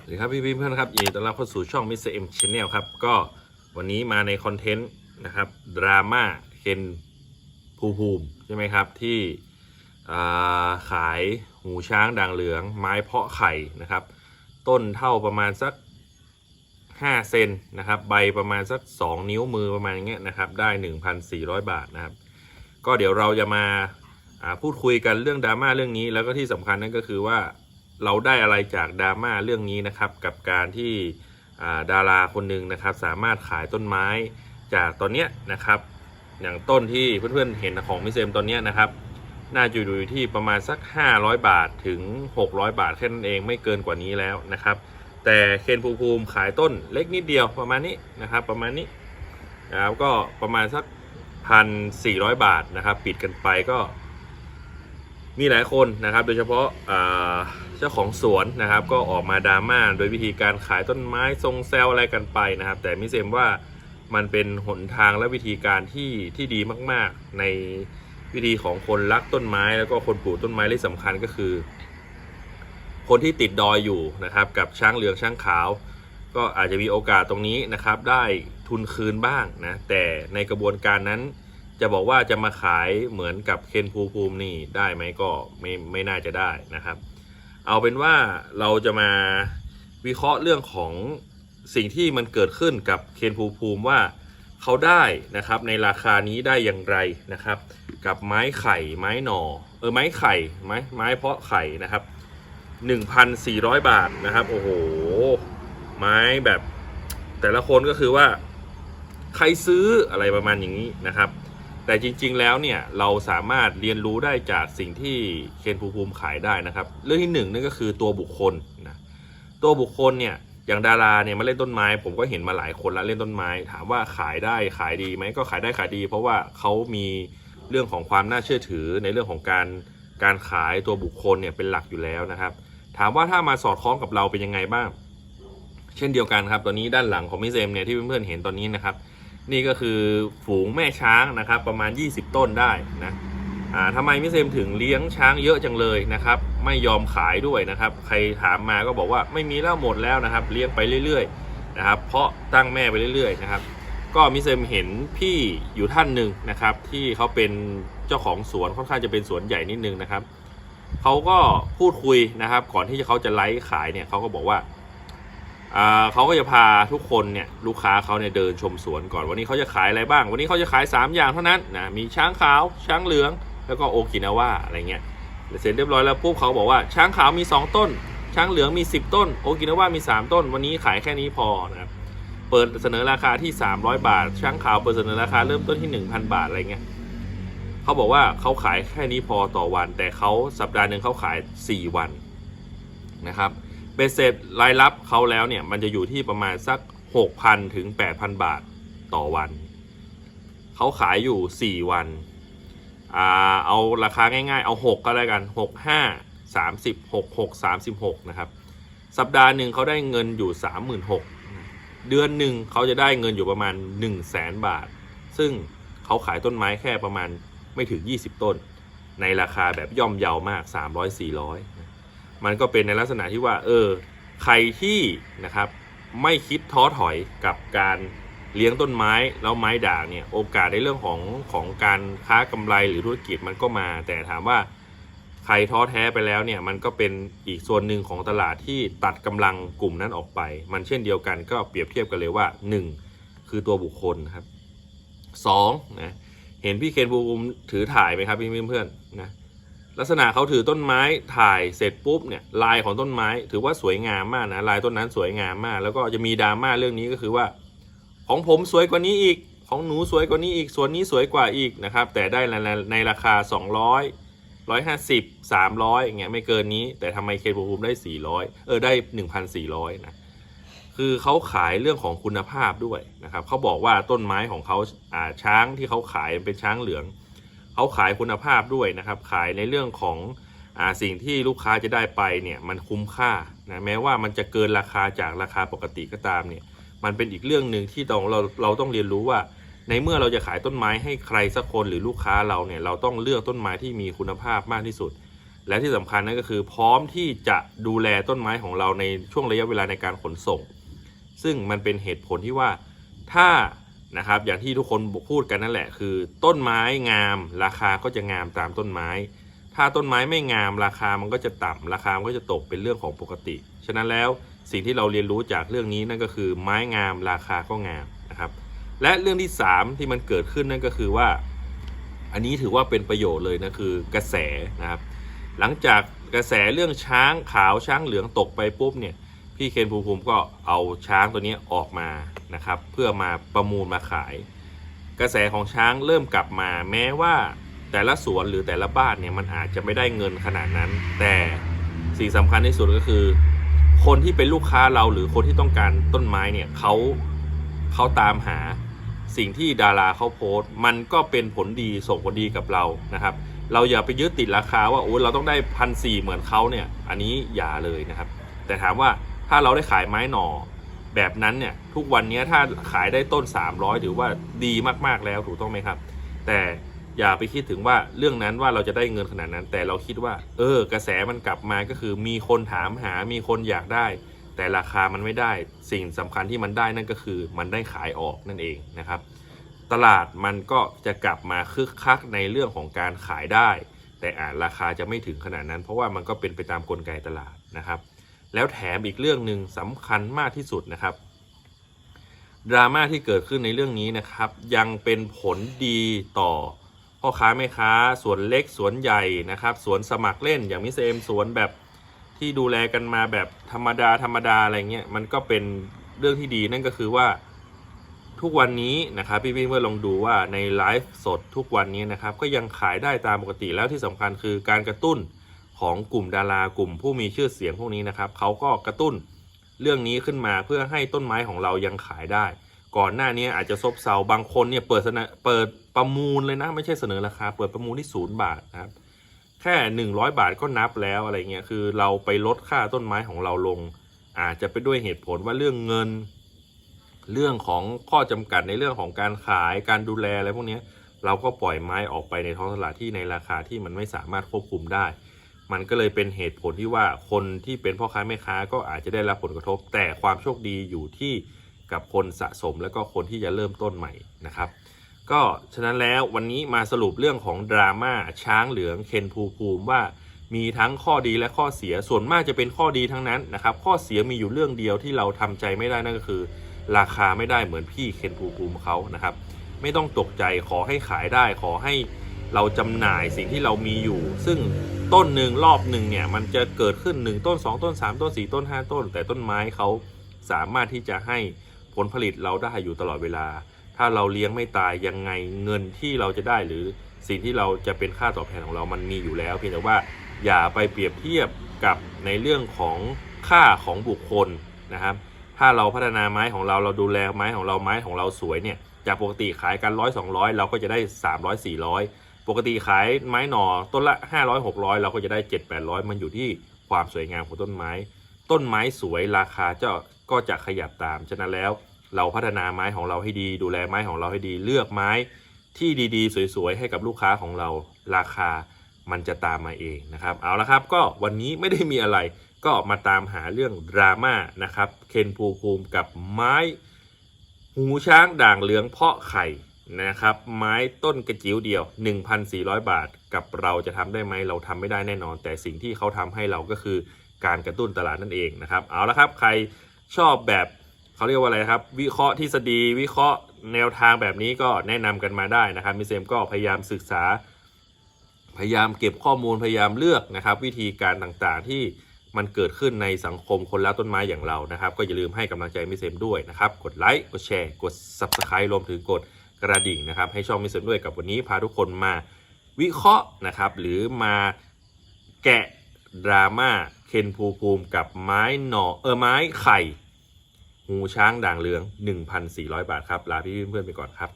สวัสดีครับพี่พี่เพื่อนครับยินดีต้อนรับเข้าสู่ช่อง Mr. M Channel ครับ ก็วันนี้มาในคอนเทนต์นะครับดราม่าเคนภูภูมิใช่ไหมครับ ที่ขายหูช้างด่างเหลือง ไม้เพาะไข่นะครับ ต้นเท่าประมาณสัก 5 เซนนะครับ ใบประมาณสัก 2 นิ้วมือประมาณอย่างเงี้ยนะครับ ได้ 1,400 บาทนะครับ ก็เดี๋ยวเราจะมาอ่าพูดคุยกันเรื่องดราม่าเรื่องนี้แล้วก็ที่สำคัญนั่นก็คือว่า เราได้อะไรจากดราม่าเรื่องนี้นะครับกับการที่ดาราคนหนึ่งนะครับ สามารถขายต้นไม้จากตอนเนี้ยนะครับ อย่างต้นที่เพื่อนๆเห็นของมิเซมตอนเนี้ยนะครับ น่าจะอยู่ที่ประมาณสัก 500 บาทถึง 600 บาทแค่นั้นเองไม่เกินกว่านี้แล้วนะครับ แต่เคนภูภูมิขายต้นเล็กนิดเดียวประมาณนี้นะครับประมาณนี้นะครับก็ประมาณสักพันสี่ร้อยบาทนะครับ ปิดกันไปก็ มีหลายคนนะครับ โดยเฉพาะเจ้าของสวนนะครับ ก็ออกมาดราม่าโดยวิธีการขายต้นไม้ทรงแซลอะไรกันไปนะครับ แต่มิเซมว่ามันเป็นหนทางและวิธีการที่ที่ดีมาก ๆ ในวิธีของคนรักต้นไม้ แล้วก็คนปลูกต้นไม้ที่สำคัญก็คือ คนที่ติดดอยอยู่นะครับ กับช้างเหลืองช้างขาว ก็อาจจะมีโอกาสตรงนี้นะครับ ได้ทุนคืนบ้างนะแต่ในกระบวนการนั้น จะบอกว่าจะมาขายเหมือนกับเคนภูภูมินี่ได้ไหมก็ไม่ไม่น่าจะได้นะครับ เอาเป็นว่าเราจะมาวิเคราะห์เรื่องของสิ่งที่มันเกิดขึ้นกับเคนภูภูมิว่าเขาได้นะครับในราคานี้ได้อย่างไรนะครับ กับไม้ไข่ไม้หน่อเออไม้ไข่ไม้ไม้เพาะไข่นะครับ 1,400 บาทนะครับ โอ้โห ไม้แบบแต่ละคนก็คือว่า ใครซื้ออะไรประมาณอย่างนี้นะครับ แต่จริง ๆ แล้วเนี่ยเราสามารถเรียนรู้ได้จากสิ่งที่เคนภูมิภูมิขายได้นะครับ เรื่องที่หนึ่งนั่นก็คือตัวบุคคลนะตัวบุคคลเนี่ยอย่างดาราเนี่ยมาเล่นต้นไม้ ผมก็เห็นมาหลายคนแล้วเล่นต้นไม้ ถามว่าขายได้ขายดีไหมก็ขายได้ขายดี เพราะว่าเขามีเรื่องของความน่าเชื่อถือในเรื่องของการการขายตัวบุคคลเนี่ยเป็นหลักอยู่แล้วนะครับ ถามว่าถ้ามาสอดคล้องกับเราเป็นยังไงบ้าง เช่นเดียวกันครับตอนนี้ด้านหลังของมิเซมเนี่ยที่เพื่อนๆเห็นตอนนี้นะครับ นี่ก็คือฝูงแม่ช้างนะครับประมาณ 20 ต้นได้นะอ่าทำไมมิเซมถึงเลี้ยงช้างเยอะจังเลยนะครับ ไม่ยอมขายด้วยนะครับ ใครถามมาก็บอกว่าไม่มีแล้วหมดแล้วนะครับ เลี้ยงไปเรื่อยๆนะครับ เพราะตั้งแม่ไปเรื่อยๆนะครับ ก็มิเซมเห็นพี่อยู่ท่านหนึ่งนะครับ ที่เขาเป็นเจ้าของสวนค่อนข้างจะเป็นสวนใหญ่นิดนึงนะครับเขาก็พูดคุยนะครับ ก่อนที่เขาจะไลฟ์ขายเนี่ยเขาก็บอกว่า เขาก็จะพาทุกคนเนี่ยลูกค้าเขาเนี่ยเดินชมสวนก่อนวันนี้เขาจะขายอะไรบ้าง วันนี้เขาจะขาย 3 อย่างเท่านั้นนะมีช้างขาวช้างเหลือง แล้วก็โอกินาว่าอะไรเงี้ยเสร็จเรียบร้อยแล้วปุ๊บเขาบอกว่าช้างขาวมี 2 ต้น ช้างเหลืองมี 10 ต้น โอกินาว่ามี 3 ต้น วันนี้ขายแค่นี้พอนะครับเปิดเสนอราคาที่ 300 บาท ช้างขาวเปิดเสนอราคาเริ่มต้นที่ 1,000 บาทอะไรเงี้ยเขาบอกว่าเขาขายแค่นี้พอต่อวัน แต่เขาสัปดาห์หนึ่งเขาขาย 4 วันนะครับ บสเสร็จรายรับเขาแล้วเนี่ยมันจะอยู่ที่ประมาณสัก 6,000 ถึง 8,000 บาทต่อวัน เขาขายอยู่ 4 วันอ่าเอาราคาง่ายๆ เอา 6 ก็แล้วกัน 6 5 30 6 6 36 นะครับ สัปดาห์หนึ่งเขาได้เงินอยู่ 36,000เดือนหนึ่งเขาจะได้เงินอยู่ประมาณ 1 0 0 0 0แสนบาท ซึ่งเขาขายต้นไม้แค่ประมาณไม่ถึง 20 ต้น ในราคาแบบย่อมเยาวมาก 300-400 มันก็เป็นในลักษณะที่ว่า เออ ใครที่นะครับ ไม่คิดท้อถอยกับการเลี้ยงต้นไม้แล้วไม้ด่างเนี่ย โอกาสในเรื่องของของการค้ากำไรหรือธุรกิจมันก็มา แต่ถามว่าใครท้อแท้ไปแล้วเนี่ย มันก็เป็นอีกส่วนหนึ่งของตลาดที่ตัดกำลังกลุ่มนั้นออกไป มันเช่นเดียวกันก็เปรียบเทียบกันเลยว่า 1 คือตัวบุคคลครับ2นะเห็นพี่เคนบูมถือถ่ายไหมครับพี่เพื่อนๆนะ ลักษณะเขาถือต้นไม้ถ่ายเสร็จปุ๊บเนี่ยลายของต้นไม้ถือว่าสวยงามมากนะลายต้นนั้นสวยงามมาก แล้วก็จะมีดราม่าเรื่องนี้ก็คือว่า ของผมสวยกว่านี้อีกของหนูสวยกว่านี้อีกส่วนนี้สวยกว่าอีกนะครับ แต่ได้ในในราคา 200 150 300อย่างเงี้ยไม่เกินนี้ แต่ทำไมเคนภูมิได้ 400 เออได้ 1,400 นะ คือเขาขายเรื่องของคุณภาพด้วยนะครับเขาบอกว่าต้นไม้ของเขาอ่าช้างที่เขาขายเป็นช้างเหลือง เขาขายคุณภาพด้วยนะครับ ขายในเรื่องของอสิ่งที่ลูกค้าจะได้ไปเนี่ยมันคุ้มค่านะแม้ว่ามันจะเกินราคาจากราคาปกติก็ตามเนี่ยมันเป็นอีกเรื่องหนึ่งที่ต้องเราเราต้องเรียนรู้ว่า ในเมื่อเราจะขายต้นไม้ให้ใครสักคนหรือลูกค้าเราเนี่ยเราต้องเลือกต้นไม้ที่มีคุณภาพมากที่สุด และที่สำคัญนั่นก็คือพร้อมที่จะดูแลต้นไม้ของเราในช่วงระยะเวลาในการขนส่ง ซึ่งมันเป็นเหตุผลที่ว่าถ้า นะครับ อย่างที่ทุกคนพูดกันนั่นแหละ คือ ต้นไม้งาม ราคาก็จะงามตามต้นไม้ ถ้าต้นไม้ไม่งามราคามันก็จะต่ำราคามันก็จะตกเป็นเรื่องของปกติ ฉะนั้นแล้วสิ่งที่เราเรียนรู้จากเรื่องนี้นั่นก็คือ ไม้งามราคาก็งามนะครับ และเรื่องที่ 3 ที่มันเกิดขึ้นนั่นก็คือว่า อันนี้ถือว่าเป็นประโยชน์เลยนะคือกระแสนะครับ หลังจากกระแสเรื่องช้างขาวช้างเหลืองตกไปปุ๊บเนี่ย พี่เคนภูมิภูมิก็เอาช้างตัวนี้ออกมานะครับ เพื่อมาประมูลมาขาย กระแสของช้างเริ่มกลับมาแม้ว่าแต่ละสวนหรือแต่ละบ้านเนี่ยมันอาจจะไม่ได้เงินขนาดนั้น แต่สิ่งสำคัญที่สุดก็คือ คนที่เป็นลูกค้าเราหรือคนที่ต้องการต้นไม้เนี่ยเขาเขาตามหาสิ่งที่ดาราเขาโพสต์ มันก็เป็นผลดีส่งผลดีกับเรานะครับ เราอย่าไปยึดติดราคาว่าโอ้เราต้องได้พันสี่เหมือนเขาเนี่ย อันนี้อย่าเลยนะครับ แต่ถามว่า ถ้าเราได้ขายไม้หน่อแบบนั้นเนี่ยทุกวันนี้ถ้าขายได้ต้น 300 ถือว่าดีมากๆแล้วถูกต้องไหมครับ แต่อย่าไปคิดถึงว่าเรื่องนั้นว่าเราจะได้เงินขนาดนั้น แต่เราคิดว่า เออ กระแสมันกลับมาก็คือมีคนถามหามีคนอยากได้ แต่ราคามันไม่ได้สิ่งสำคัญที่มันได้นั่นก็คือ มันได้ขายออกนั่นเองนะครับ ตลาดมันก็จะกลับมาคึกคักในเรื่องของการขายได้ แต่อาจราคาจะไม่ถึงขนาดนั้น เพราะว่ามันก็เป็นไปตามกลไกตลาดนะครับ แล้วแถมอีกเรื่องหนึ่งสำคัญมากที่สุดนะครับดราม่าที่เกิดขึ้นในเรื่องนี้นะครับ ยังเป็นผลดีต่อพ่อค้าแม่ค้าสวนเล็กสวนใหญ่นะครับสวนสมัครเล่นอย่างมิสเอมสวนแบบที่ดูแลกันมาแบบธรรมดาธรรมดาอะไรเงี้ยมันก็เป็นเรื่องที่ดีนั่นก็คือว่าทุกวันนี้นะครับพี่พี่เพื่อลองดูว่าในไลฟ์สดทุกวันนี้นะครับก็ยังขายได้ตามปกติแล้วที่สำคัญคือการกระตุ้น ของกลุ่มดารากลุ่มผู้มีชื่อเสียงพวกนี้นะครับเขาก็กระตุ้นเรื่องนี้ขึ้นมาเพื่อให้ต้นไม้ของเรายังขายได้ ก่อนหน้านี้อาจจะซบเซาบางคนเนี่ยเปิดเสนอเปิดประมูลเลยนะไม่ใช่เสนอราคา เปิดประมูลที่ศูนย์บาทนะครับแค่หนึ่งร้อยบาทก็นับแล้วอะไรเงี้ยคือเราไปลดค่าต้นไม้ของเราลง อาจจะไปด้วยเหตุผลว่าเรื่องเงิน เรื่องของข้อจำกัดในเรื่องของการขายการดูแลอะไรพวกนี้เราก็ปล่อยไม้ออกไปในท้องตลาดที่ในราคาที่มันไม่สามารถควบคุมได้ มันก็เลยเป็นเหตุผลที่ว่าคนที่เป็นพ่อค้าแม่ค้าก็อาจจะได้รับผลกระทบ แต่ความโชคดีอยู่ที่กับคนสะสมแล้วก็คนที่จะเริ่มต้นใหม่นะครับ ก็ฉะนั้นแล้ววันนี้มาสรุปเรื่องของดราม่าช้างเหลืองเคนภูภูมิว่ามีทั้งข้อดีและข้อเสียส่วนมากจะเป็นข้อดีทั้งนั้นนะครับ ข้อเสียมีอยู่เรื่องเดียวที่เราทำใจไม่ได้นั่นก็คือ ราคาไม่ได้เหมือนพี่เคนภูภูมิเขานะครับ ไม่ต้องตกใจขอให้ขายได้ขอให้ เราจำหน่ายสิ่งที่เรามีอยู่ ซึ่งต้นหนึ่งรอบหนึ่งเนี่ยมันจะเกิดขึ้น 1 ต้น 2 ต้น 3 ต้น 4 ต้น 5 ต้น แต่ต้นไม้เขาสามารถที่จะให้ผลผลิตเราได้อยู่ตลอดเวลา ถ้าเราเลี้ยงไม่ตายยังไงเงินที่เราจะได้หรือสิ่งที่เราจะเป็นค่าตอบแทนของเรามันมีอยู่แล้ว เพียงแต่ว่าอย่าไปเปรียบเทียบกับในเรื่องของค่าของบุคคลนะครับ ถ้าเราพัฒนาไม้ของเราเราดูแลไม้ของเราไม้ของเราสวยเนี่ยจากปกติขายกันร้อยสองร้อยเราก็จะได้สามร้อยสี่ร้อย ปกติขายไม้หน่อต้นละห้าร้อยหเราก็จะได้เจ็ดแปดร้อยมันอยู่ที่ความสวยงามของต้นไม้ ต้นไม้สวยราคาจะก็จะขยับตาม ฉะนั้นแล้วเราพัฒนาไม้ของเราให้ดี ดูแลไม้ของเราให้ดี เลือกไม้ที่ดีๆ สวยๆ ให้กับลูกค้าของเราราคามันจะตามมาเองนะครับ เอาละครับก็วันนี้ไม่ได้มีอะไร ก็มาตามหาเรื่องดราม่านะครับ เคนภูภูมิกับไม้ หูช้างด่างเหลืองเพาะไข่ นะครับ ไม้ต้นกระจิ๋วเดียว 1,400 บาท กับเราจะทำได้ไหมเราทำไม่ได้แน่นอน แต่สิ่งที่เขาทำให้เราก็คือการกระตุ้นตลาดนั่นเองนะครับ เอาละครับ ใครชอบแบบเขาเรียกว่าอะไรครับ วิเคราะห์ทฤษฎี วิเคราะห์แนวทางแบบนี้ก็แนะนำกันมาได้นะครับมิเซมก็พยายามศึกษา พยายามเก็บข้อมูลพยายามเลือกนะครับ วิธีการต่างๆที่มันเกิดขึ้นในสังคมคนรักต้นไม้อย่างเรานะครับ ก็อย่าลืมให้กำลังใจมิเซมด้วยนะครับ กดไลค์ กดแชร์ กด Subscribe รวมถึงกด กระดิ่งนะครับ ให้ช่องมิเซมด้วยกับวันนี้พาทุกคนมาวิเคราะห์นะครับ หรือมาแกะดราม่าเคนภูภูมิกับไม้หน่อเออไม้ไข่หูช้างด่างเหลือง 1,400 บาทครับลาพี่เพื่อนๆไปก่อนครับ